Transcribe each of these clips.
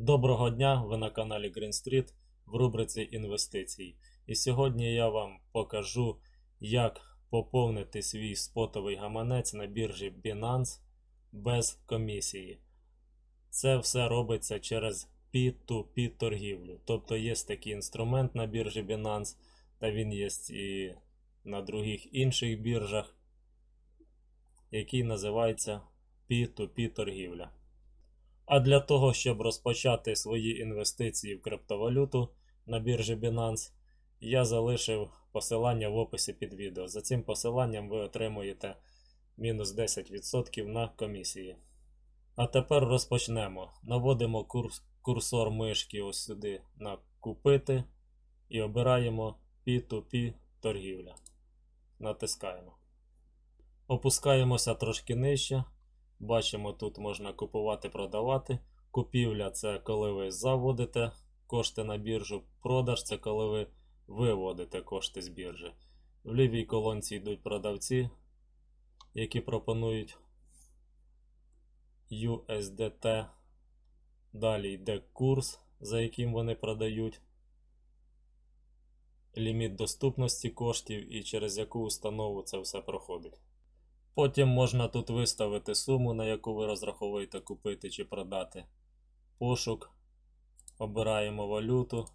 Доброго дня! Ви на каналі Green Street в рубриці інвестицій. І сьогодні я вам покажу, як поповнити свій спотовий гаманець на біржі Binance без комісії. Це все робиться через P2P торгівлю. Тобто є такий інструмент на біржі Binance, та він є і на других інших біржах, який називається P2P торгівля. А для того, щоб розпочати свої інвестиції в криптовалюту на біржі Binance, я залишив посилання в описі під відео. За цим посиланням ви отримуєте мінус 10% на комісії. А тепер розпочнемо. Наводимо курс, курсор мишки ось сюди на купити і обираємо P2P торгівля. Натискаємо. Опускаємося трошки нижче. Бачимо, тут можна купувати, продавати. Купівля це коли ви заводите кошти на біржу. Продаж це коли ви виводите кошти з біржі. В лівій колонці йдуть продавці, які пропонують USDT. Далі йде курс, за яким вони продають. Ліміт доступності коштів і через яку установу це все проходить. Потім можна тут виставити суму, на яку ви розраховуєте купити чи продати. Пошук. Обираємо валюту.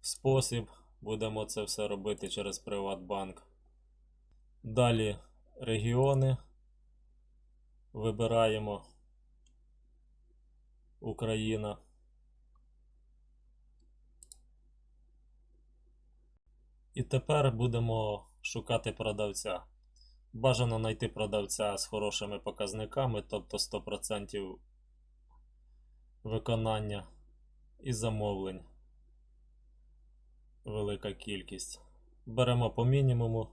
Спосіб. Будемо це все робити через Приватбанк. Далі регіони. Вибираємо Україна. І тепер будемо шукати продавця. Бажано знайти продавця з хорошими показниками, тобто 100% виконання і замовлень. Велика кількість. Беремо по мінімуму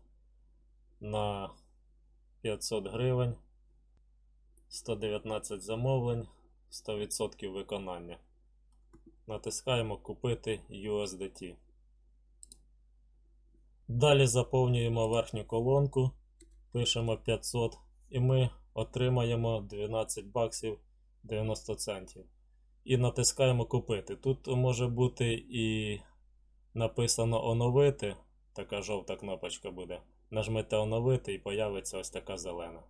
на 500 гривень, 119 замовлень, 100% виконання. Натискаємо Купити USDT. Далі заповнюємо верхню колонку пишемо 500 і ми отримаємо 12 баксів 90 центів. І натискаємо купити. Тут може бути і написано оновити. Така жовта кнопочка буде. Нажмете оновити і появиться ось така зелена.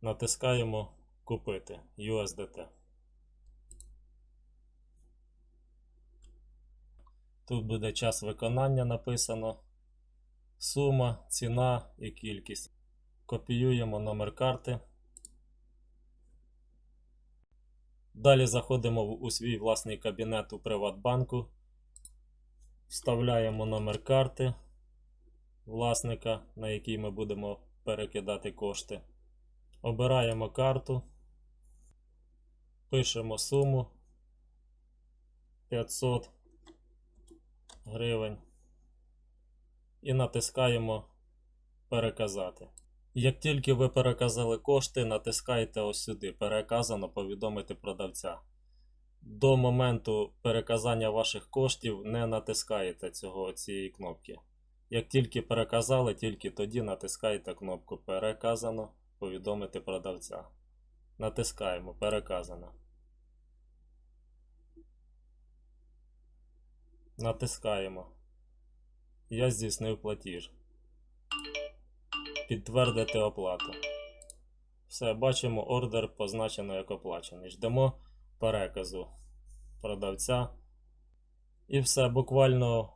Натискаємо купити USDT. Тут буде час виконання написано, сума, ціна і кількість. Копіюємо номер карти. Далі заходимо у свій власний кабінет у Приватбанку. Вставляємо номер карти власника, на який ми будемо перекидати кошти. Обираємо карту. Пишемо суму 500 гривень і натискаємо переказати. Як тільки ви переказали кошти, натискайте ось сюди Переказано повідомити продавця. До моменту переказання ваших коштів не натискаєте цього, цієї кнопки. Як тільки переказали, тільки тоді натискаєте кнопку Переказано повідомити продавця. Натискаємо Переказано. Натискаємо. Я здійснив платіж. Підтвердити оплату. Все, бачимо, ордер позначено як оплачений. Ждемо переказу продавця. І все, буквально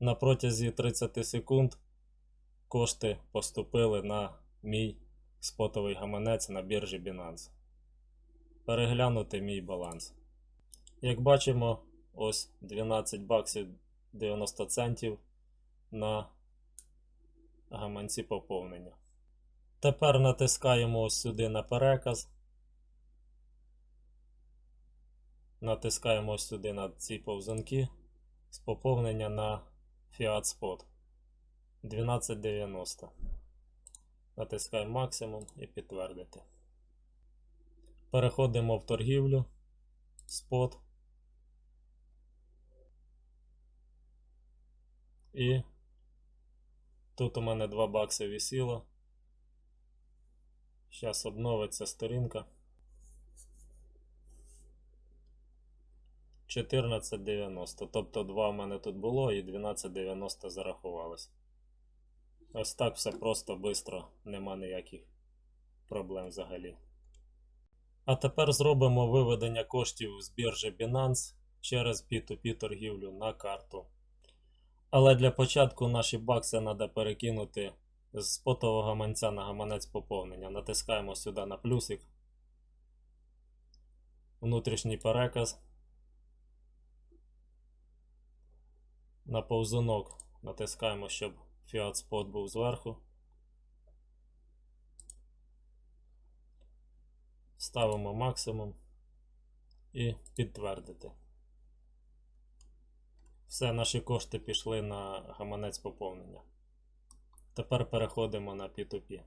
на протязі 30 секунд кошти поступили на мій спотовий гаманець на біржі Binance. Переглянути мій баланс. Як бачимо, ось 12 баксів 90 центів на гаманці поповнення. Тепер натискаємо ось сюди на переказ. Натискаємо ось сюди на ці повзунки з поповнення на Fiat Spot 1290. Натискаємо максимум і підтвердити. Переходимо в торгівлю. Spot. І Тут у мене 2 бакси висіло. Зараз обновиться сторінка. 14,90. Тобто 2 в мене тут було і 12,90 зарахувалось. Ось так все просто, швидко, нема ніяких проблем взагалі. А тепер зробимо виведення коштів з біржі Binance через P2P торгівлю на карту. Але для початку наші бакси треба перекинути з спотового гаманця на гаманець поповнення. Натискаємо сюди на плюсик. Внутрішній переказ. На повзунок натискаємо, щоб Fiat Spot був зверху. Ставимо максимум і підтвердити. Все, наші кошти пішли на гаманець поповнення. Тепер переходимо на P2P.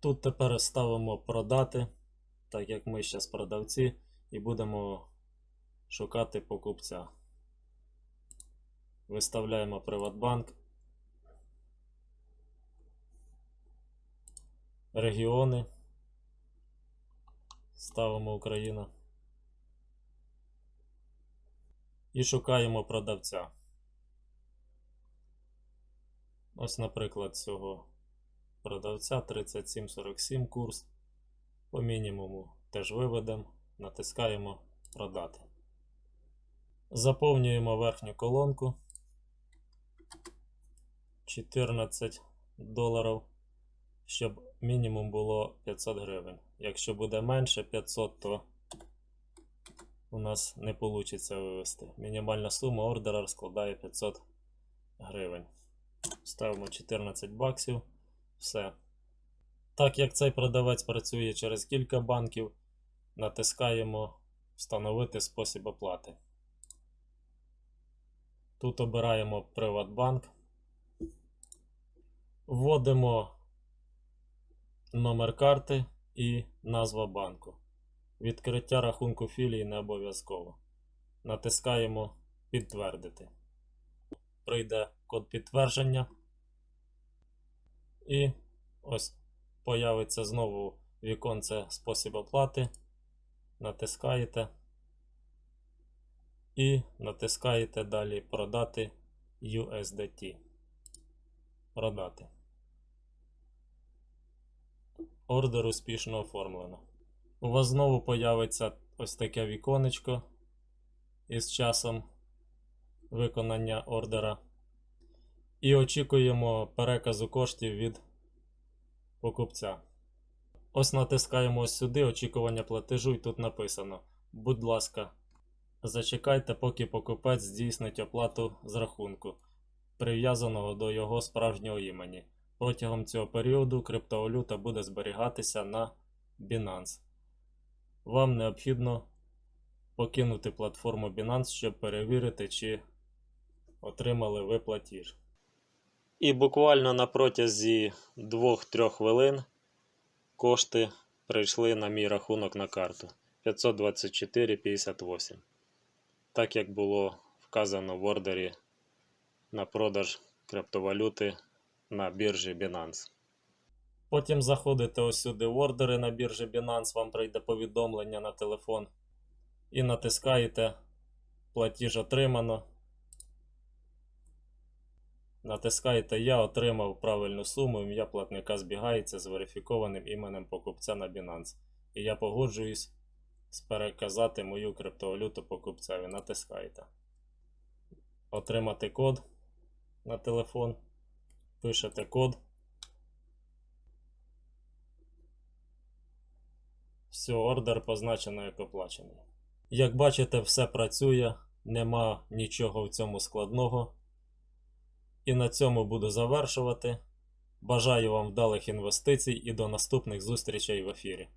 Тут тепер ставимо продати, так як ми зараз продавці, і будемо шукати покупця. Виставляємо Приватбанк. Регіони. Ставимо Україна. І шукаємо продавця. Ось, наприклад, цього продавця 3747 курс. По мінімуму теж виведемо, натискаємо продати. Заповнюємо верхню колонку 14 доларів, щоб мінімум було 500 гривень. Якщо буде менше 500, то у нас не вийде вивести. Мінімальна сума ордера складає 500 гривень. Ставимо 14 баксів. Все. Так як цей продавець працює через кілька банків, натискаємо Встановити спосіб оплати. Тут обираємо Приватбанк. Вводимо номер карти і назва банку. Відкриття рахунку філії не обов'язково. Натискаємо Підтвердити. Прийде код підтвердження. І ось появиться знову віконце спосіб оплати. Натискаєте. І натискаєте далі Продати USDT. Продати. Ордер успішно оформлено. У вас знову появиться ось таке віконечко із часом виконання ордера. І очікуємо переказу коштів від покупця. Ось натискаємо ось сюди очікування платежу, і тут написано: Будь ласка, зачекайте, поки покупець здійснить оплату з рахунку, прив'язаного до його справжнього імені. Протягом цього періоду криптовалюта буде зберігатися на Binance. Вам необхідно покинути платформу Binance, щоб перевірити, чи отримали ви платіж. І буквально на протязі 2-3 хвилин кошти прийшли на мій рахунок на карту 524,58. Так як було вказано в ордері на продаж криптовалюти на біржі Binance. Потім заходите ось сюди в ордери на біржі Binance, вам прийде повідомлення на телефон. І натискаєте платіж отримано. Натискаєте Я отримав правильну суму, ім'я платника збігається з верифікованим іменем покупця на Binance. І я погоджуюсь переказати мою криптовалюту покупцеві. Натискаєте. Отримати код на телефон. Пишете код. Все, ордер позначено як оплачений. Як бачите, все працює, нема нічого в цьому складного. І на цьому буду завершувати. Бажаю вам вдалих інвестицій і до наступних зустрічей в ефірі.